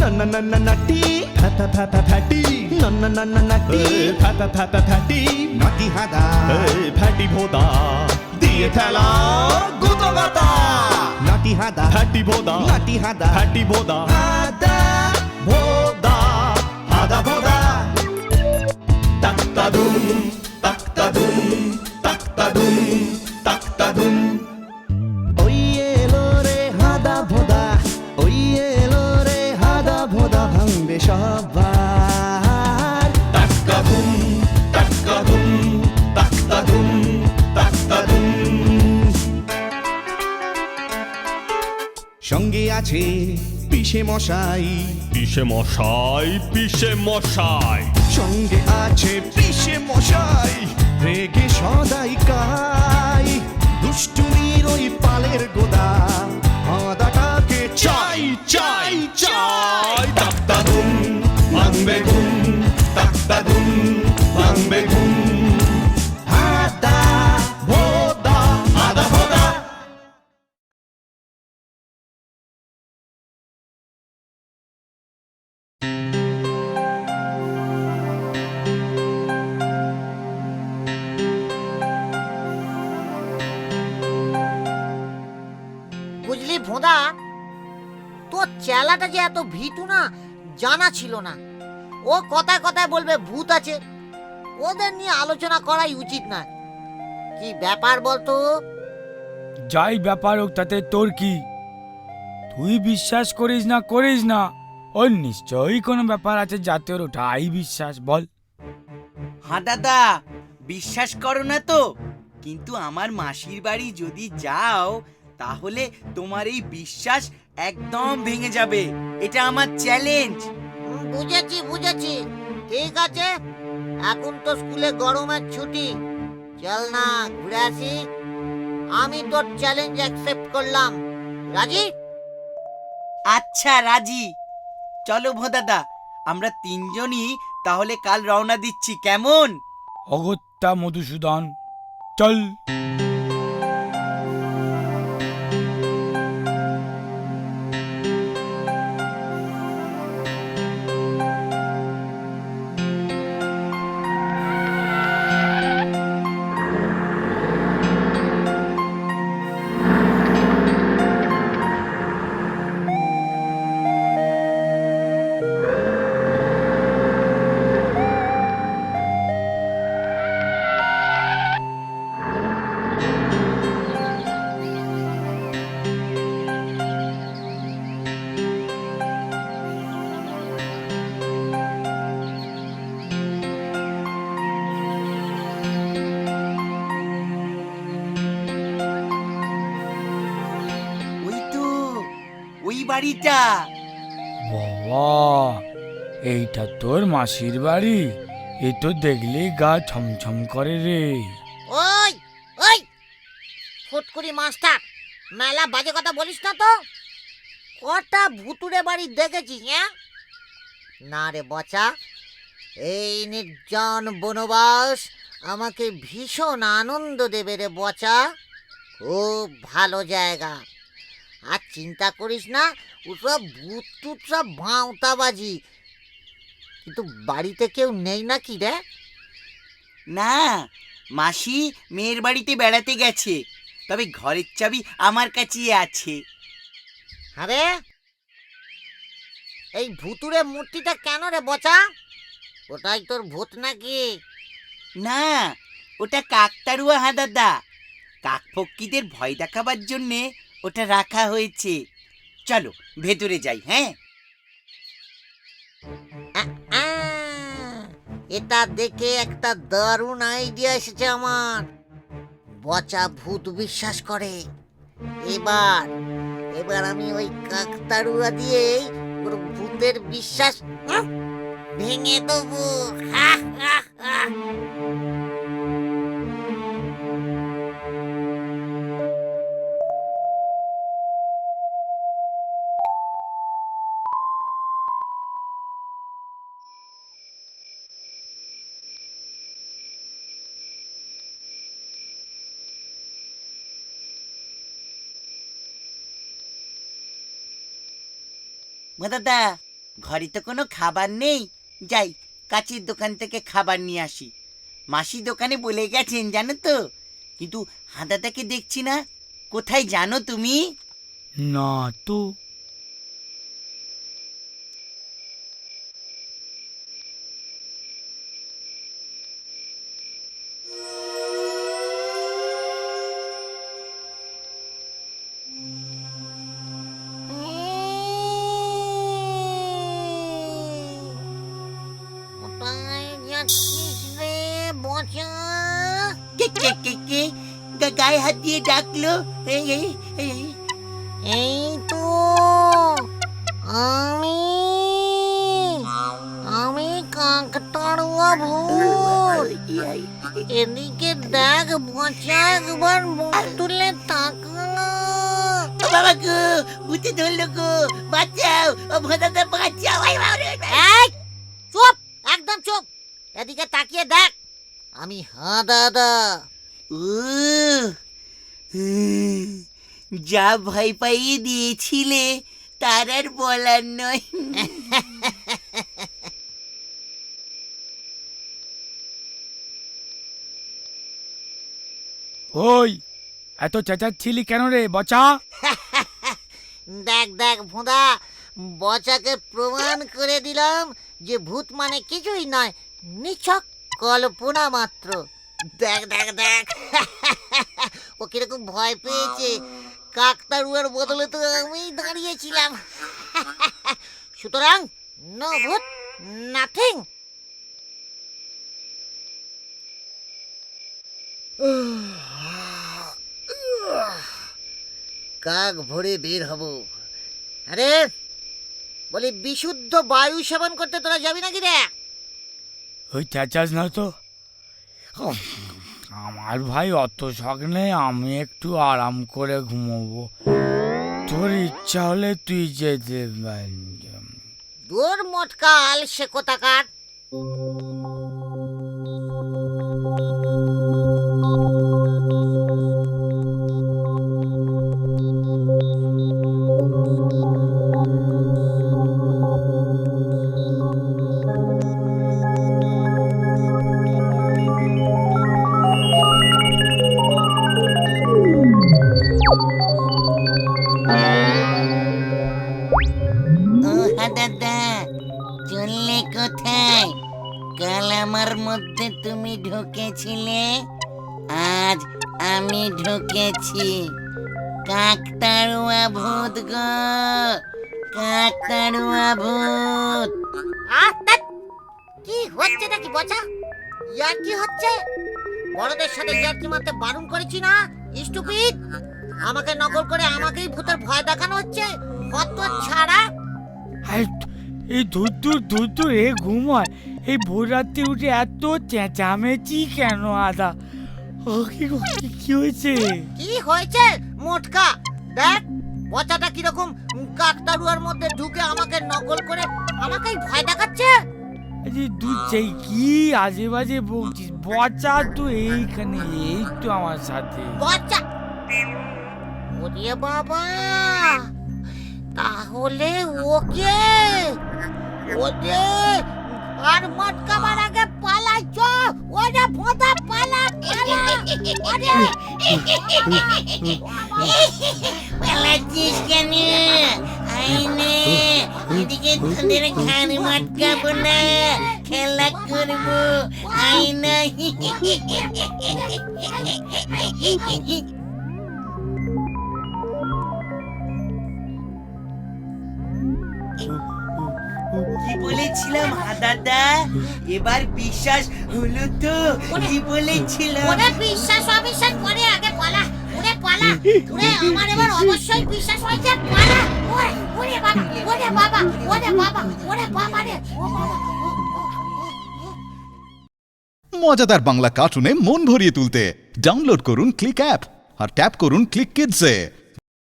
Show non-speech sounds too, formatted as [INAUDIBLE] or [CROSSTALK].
నన్న నన్న నటి థత థత థటి నన్న నన్న నటి థత థత థటి నటి హదా ఫటి భోదా দিয়ে ঠেলা গুতবাতা নাটি হাদা হাটি ভোদা নাটি হাদা হাটি ভোদা আছে পিসে মশাই। পিসে মশাই পিসে মশাই। সঙ্গে আছে পিসে মশাই। বুঝলি তোর চেলাটা যে এত ভীতু না জানা ছিল না। ও কথায় কথায় বলবে ভূত আছে। ওদের নিয়ে আলোচনা করাই উচিত না। কি ব্যাপার বলতো? যাই ব্যাপার হোক তাতে তোর কি? তুই বিশ্বাস করিস না করিস না। ওর নিশ্চয়ই কোনো ব্যাপার আছে যাতে ওর ওটাই বিশ্বাস বল। হ্যাঁ দাদা বিশ্বাস করো না তো কিন্তু আমার মাসির বাড়ি যদি যাও তাহলে তোমার এই বিশ্বাস একদম ভেঙে যাবে। এটা আমার চ্যালেঞ্জ বুঝেছি বুঝেছি। ঠিক আছে। এখন তো স্কুলে গরমের ছুটি। চল না ঘুরে আসি। আমি তোর চ্যালেঞ্জ অ্যাকসেপ্ট করলাম। রাজি? আচ্ছা রাজি। চলো ভোদাদা আমরা তিনজনই তাহলে কাল রওনা দিচ্ছি। কেমন? অগত্যা মধুসূদন চল। বাড়িটা। বাবা এইটা তোর মাসির বাড়ি? এ তো দেখলেই গা ছমছম করে রে। ওই ওই! ফুটকুড়ি মাস্টার মেলা বাজে কথা বলিস না তো? কটা ভুতুরে বাড়ি দেখেছিস হ্যাঁ? না রে বচা এই নির্জন বনবাস আমাকে ভীষণ আনন্দ দেবে রে বচা। খুব ভালো জায়গা। আর চিন্তা করিস না ওসব ভূত টুত সব ভাঁওতাবাজি। কিন্তু বাড়িতে কেউ নেই নাকি রে? না মাসি মেয়ের বাড়িতে বেড়াতে গেছে তবে ঘরের চাবি আমার কাছেই আছে। আরে এই ভুতুরে মূর্তিটা কেন রে বচা? ওটাই তোর ভূত নাকি? না ওটা কাকতারুয়া হ্যাঁ দাদা কাকপক্ষীদের ভয় দেখাবার জন্যে ওটা রাখা হয়েছে। চলো ভেতরে যাই হ্যাঁ? এটা দেখে একটা দারুণ আইডিয়া এসেছে আমার। বচা ভূত বিশ্বাস করে। এবার এবার আমি ওই কাকতারুয়া দিয়ে ওর ভূতের বিশ্বাস ভেঙে দেবো। হা, হা, হা। দাদা, ঘরে তো কোনো খাবার নেই। যাই কাছের দোকান থেকে খাবার নিয়ে আসি। মাসি দোকানে বলে গেছেন, জানো তো? কিন্তু হাঁদাটাকে দেখছি না। কোথায় জানো তুমি? না তো। গায়ে হাত দিয়ে ডাকলো। এই এই এই এই। এই তো আমি আমি কাকতাড়ুয়া ভূত। এদিকে দেখ বচা একবার মুখ তুলে তাকা ও বাবা গো ভূতে ধরলো গো বাঁচাও ও ভোদাদা বাঁচাও আই বাবা রে, বাবা। চুপ একদম চুপ। এদিকে তাকিয়ে দেখ আমি হ্যাঁ দাদা ও যা ভয় পাইয়ে দিয়েছিলে তার আর বলার নয়। ওই এত চেঁচাচ্ছিলি কেন রে বচা? দেখ দেখ ভোঁদা বচাকে প্রমাণ করে দিলাম যে ভূত মানে কিছুই নয় নিছক কল্পনা মাত্র। দেখ দেখ দেখ। [LAUGHS] ও কীরকম ভয় পেয়েছে। কাকতারুয়ার বদলে তো আমি দাঁড়িয়েছিলাম। [LAUGHS] সুতরাং নো ভূত নাথিং কাক ভরে বের হব। আরে, বলি বিশুদ্ধ বায়ু সেবন করতে তোরা যাবি নাকি রে ওই চেঁচাস না তো? আমার ভাই অত শখ নেই, আমি একটু আরাম করে ঘুমোবো। তোর ইচ্ছা হলে তুই যেতে দূর মোটকাল, সে কোথাকার? তুমি ঢুকেছিলে? আজ আমি ঢুকেছি। কাকতাড়ুয়া ভূত গো কাকতাড়ুয়া ভূত। কি হচ্ছে নাকি বচা? ইয়ার কি হচ্ছে? বড়দের সাথে ইয়ার্কি মারতে বারণ করেছি না স্টুপিড? আমাকে নকল করে আমাকেই ভূতের ভয় দেখানো হচ্ছে কত ছাড়া? এই ধুর ধুর ধুর ধুর এ ঘুমায়। এই ভোর রাত্রে উঠে এত চেঁচামেচি কেন আদা? ও কি কি- হয়েছে? কি হয়েছে মোটকা? দেখ বচাটা কীরকম কাকতারুয়ার মধ্যে ঢুকে আমাকে নকল করে আমাকেই ভয় দেখাচ্ছে। আরে তুই সেই কি আজে বাজে বলছিস? বচা তো এইখানে এই তো আমার সাথে। বচা? ওরে বাবা! তাহলে ওকে ওরে আর মটকাবার আগে পালাই চ ওরে ভোঁতা পালা পালা, ওরে। পালাচ্ছিস কেন? আইনে এদিকে তোদের ঘাড় মাটকাবো না, খেলা করব। আইনা কি বলেছিলাম হাদাদা এবার বিশ্বাস হলো তো কি বলেছিলাম? ওরে বিশ্বাস অবিশ্বাস পরে আগে পালা ওরে পালা ওরে আমার এবার অবশ্যই বিশ্বাস হয়েছে পালা। ওরে ওরে বাবা ওরে বাবা ওরে বাবা ওরে বাবা রে ও বাবা। মজাদার বাংলা কার্টুনে মন ভরিয়ে তুলতে। ডাউনলোড করুন ক্লিক অ্যাপ আর ট্যাপ করুন ক্লিক কিডসে।